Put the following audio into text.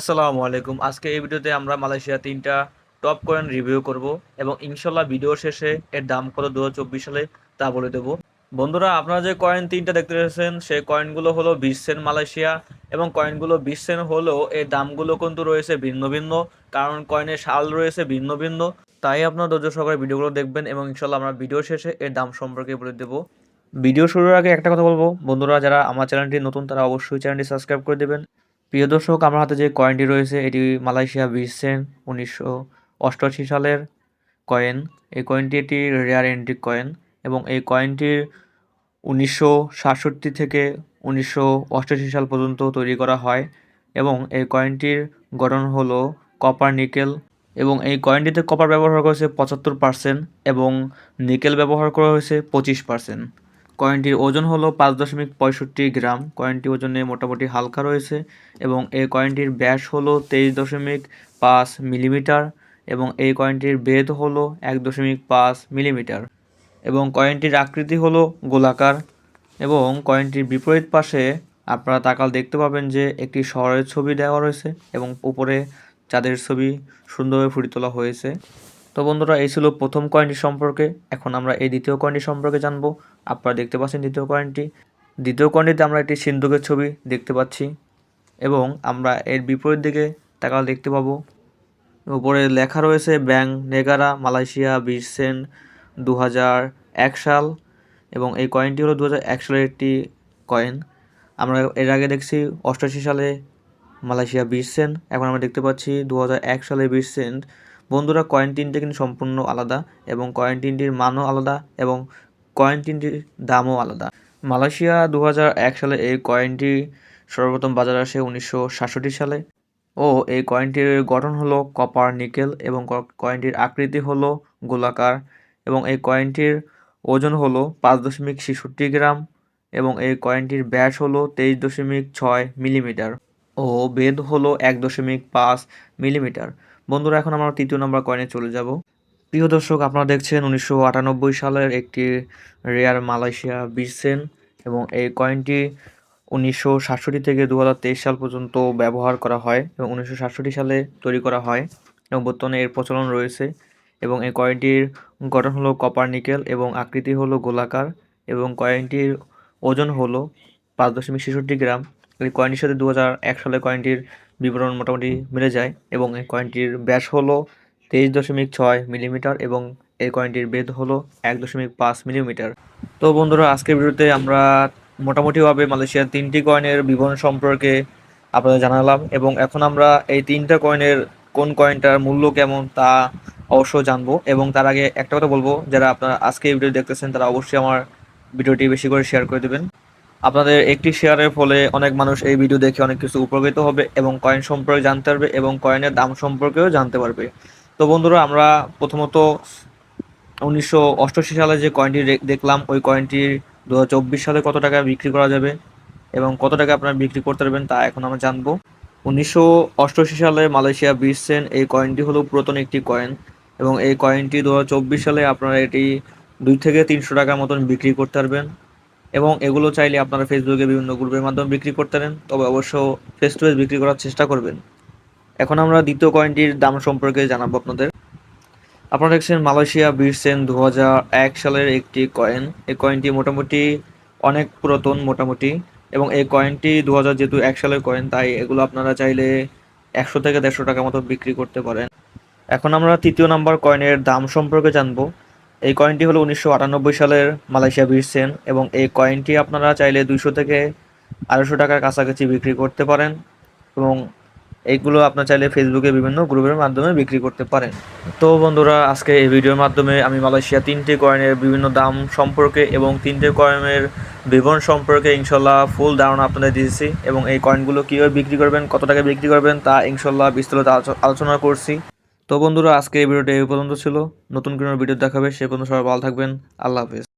আসসালামু আলাইকুম। আজকে এই ভিডিওতে আমরা মালয়েশিয়া তিনটা টপ কয়েন রিভিউ করব এবং ইনশাল্লাহ ভিডিও শেষে এর দাম কত দু সালে তা বলে দেব। বন্ধুরা, আপনারা যে কয়েন তিনটা দেখতে পেয়েছেন, সেই কয়েনগুলো হলো বিশ সেন্ট মালয়েশিয়া এবং কয়েনগুলো বিশ সেন্ট হলেও এর দামগুলো কিন্তু রয়েছে ভিন্ন ভিন্ন, কারণ কয়েনের সাল রয়েছে ভিন্ন ভিন্ন। তাই আপনার ধৈর্য সহকারে ভিডিওগুলো দেখবেন এবং ইনশাল্লাহ আমরা ভিডিও শেষে এর দাম সম্পর্কে বলে দেবো। ভিডিও শুরুর আগে একটা কথা বলব। বন্ধুরা, যারা আমার চ্যানেলটি নতুন, তারা অবশ্যই চ্যানেলটি সাবস্ক্রাইব করে দেবেন। প্রিয় দর্শক, আমার হাতে যে কয়েনটি রয়েছে, এটি মালয়েশিয়া বিশ সেন্ট উনিশশো অষ্টআশি সালের কয়েন এই কয়েনটি একটি রেয়ার এন্টিক কয়েন এবং এই কয়েনটির উনিশশো সাতষট্টি থেকে উনিশশো অষ্টআশি সাল পর্যন্ত তৈরি করা হয় এবং এই কয়েনটির গঠন হলো কপার নিকেল এবং এই কয়েনটিতে কপার ব্যবহার করা হয়েছে পঁচাত্তর পার্সেন্ট এবং নিকেল ব্যবহার করা হয়েছে পঁচিশ পার্সেন্ট কয়েনটির ওজন হলো পাঁচ দশমিক পঁয়ষট্টি গ্রাম। কয়েনটি ওজনে মোটামুটি হালকা রয়েছে এবং এই কয়েনটির ব্যাস হলো তেইশ দশমিক পাঁচ মিলিমিটার এবং এই কয়েনটির বেদ হলো এক দশমিক পাঁচ মিলিমিটার এবং কয়েনটির আকৃতি হলো গোলাকার এবং কয়েনটির বিপরীত পাশে আপনারা তাকাল দেখতে পাবেন যে একটি শহরের ছবি দেওয়া রয়েছে এবং উপরে চাঁদের ছবি সুন্দরভাবে ফুটিয়ে তোলা হয়েছে। তো বন্ধুরা, এই ছিল প্রথম কয়েনটি সম্পর্কে। এখন আমরা এই দ্বিতীয় কয়েনটি সম্পর্কে জানব। আপনারা দেখতে পাচ্ছেন দ্বিতীয় কয়েনটি দ্বিতীয় কয়েনটিতে আমরা একটি সিন্ধুকের ছবি দেখতে পাচ্ছি এবং আমরা এর বিপরীত দিকে তাকাল দেখতে পাবো। উপরে লেখা রয়েছে ব্যাং নেগারা, মালয়েশিয়া বিশ সেন্ট দু এক সাল। এবং এই কয়েনটি হলো দু এক সালের একটি কয়েন আমরা এর আগে দেখছি অষ্টাশি সালে মালয়েশিয়া বিশ সেন্ট, এখন আমরা দেখতে পাচ্ছি দু এক সালে বিশ সেন্ট। বন্ধুরা কয়েন তিনটে কিন্তু সম্পূর্ণ আলাদা এবং কয়েন তিনটির মানও আলাদা এবং কয়েন তিনটির দামও আলাদা। মালয়েশিয়া দু সালে এই কয়েনটি সর্বপ্রথম বাজারে আসে উনিশশো সাতষট্টি সালে ও এই কয়েনটির গঠন হলো কপার নিকেল এবং কয়েনটির আকৃতি হলো গোলাকার এবং এই কয়েনটির ওজন হলো পাঁচ দশমিক ছেষট্টি গ্রাম এবং এই কয়েনটির ব্যাস হলো তেইশ দশমিক ছয় মিলিমিটার ও বেদ হলো এক দশমিক পাঁচ মিলিমিটার। বন্ধুরা, এখন আমরা তৃতীয় নম্বর কয়েনে চলে যাব। প্রিয় দর্শক, আপনারা দেখছেন উনিশশো আটানব্বই সালের একটি রেয়ার মালয়েশিয়া বিশ সেন্ট এবং এই কয়েনটি উনিশশো সাতষট্টি থেকে দু হাজার তেইশ সাল পর্যন্ত ব্যবহার করা হয় এবং উনিশশো সাতষট্টি সালে তৈরি করা হয় এবং বর্তমানে এর প্রচলন রয়েছে এবং এই কয়েনটির গঠন হলো কপার নিকেল এবং আকৃতি হলো গোলাকার এবং কয়েনটির ওজন হলো পাঁচ দশমিক ছেষট্টি গ্রাম। এই কয়েনটির সাথে দু সালের কয়েনটির বিবরণ মোটামুটি মিলে যায় এবং এই কয়েনটির ব্যাস হলো তেইশ দশমিক ছয় মিলিমিটার এবং এই কয়েনটির বেদ হলো এক দশমিক পাঁচ মিলিমিটার তো বন্ধুরা, আজকের ভিডিওতে আমরা মোটামুটিভাবে মালয়েশিয়ার তিনটি কয়েনের বিবরণ সম্পর্কে আপনাদের জানালাম এবং এখন আমরা এই তিনটা কয়েনের কোন কয়েনটার মূল্য কেমন তা অবশ্যই জানব এবং তার আগে একটা কথা বলব, যারা আপনারা আজকে এই ভিডিও দেখতেছেন তারা অবশ্যই আমার ভিডিওটি বেশি করে শেয়ার করে দেবেন। আপনাদের একটি শেয়ারের ফলে অনেক মানুষ এই ভিডিও দেখে অনেক কিছু উপকৃত হবে এবং কয়েন সম্পর্কে জানতে পারবে এবং কয়েনের দাম সম্পর্কেও জানতে পারবে। তো বন্ধুরা, আমরা প্রথমত উনিশশো অষ্টআশি সালে যে কয়েনটি দেখলাম, ওই কয়েনটি দু হাজার চব্বিশ সালে কত টাকা বিক্রি করা যাবে এবং কত টাকা আপনারা বিক্রি করতে পারবেন তা এখন আমরা জানব। উনিশশো অষ্টআশি সালে মালয়েশিয়া বিশ সেন্ট এই কয়েনটি হলো পুরাতন একটি কয়েন এবং এই কয়েনটি দু হাজার চব্বিশ সালে আপনারা এটি দুই থেকে তিনশো টাকার মতন বিক্রি করতে পারবেন। এবং এগুলো চাইলে আপনারা ফেসবুকে বিভিন্ন গ্রুপের মাধ্যমে বিক্রি করতে পারেন। তবে অবশ্য ফেস টু ফেস বিক্রি করার চেষ্টা করবেন। এখন আমরা দ্বিতীয় কয়েনটির দাম সম্পর্কে জানাব আপনাদের। আপনারা দেখছেন মালয়েশিয়া বিশ সেন্ট দু এক সালের একটি কয়েন এই কয়েনটি মোটামুটি অনেক পুরাতন মোটামুটি। এবং এই কয়েনটি দু হাজার যেহেতু এক সালের কয়েন তাই এগুলো আপনারা চাইলে একশো থেকে দেড়শো টাকা মতো বিক্রি করতে পারেন। এখন আমরা তৃতীয় নাম্বার কয়েনের দাম সম্পর্কে জানব। এই কয়েনটি হলো উনিশশো আটানব্বই সালের মালয়েশিয়া বিশ সেন্ট এবং এই কয়েনটি আপনারা চাইলে দুইশো থেকে আড়াইশো টাকার কাছাকাছি বিক্রি করতে পারেন এবং এইগুলো আপনার চাইলে ফেসবুকে বিভিন্ন গ্রুপের মাধ্যমে বিক্রি করতে পারেন। তো বন্ধুরা, আজকে এই ভিডিওর মাধ্যমে আমি মালয়েশিয়া তিনটি কয়েনের বিভিন্ন দাম সম্পর্কে এবং তিনটে কয়েনের বিবরণ সম্পর্কে ইনশাল্লাহ ফুল ধারণা আপনাদের দিয়েছি এবং এই কয়েনগুলো কীভাবে বিক্রি করবেন, কত টাকা বিক্রি করবেন তা ইনশাল্লাহ বিস্তারিত আলোচনা করছি। তো বন্ধুরা, আজকে এই ভিডিওটা এই পর্যন্ত ছিল। নতুন কোনো ভিডিও দেখাবে, সে পর্যন্ত সবাই ভালো থাকবেন। আল্লাহ হাফিজ।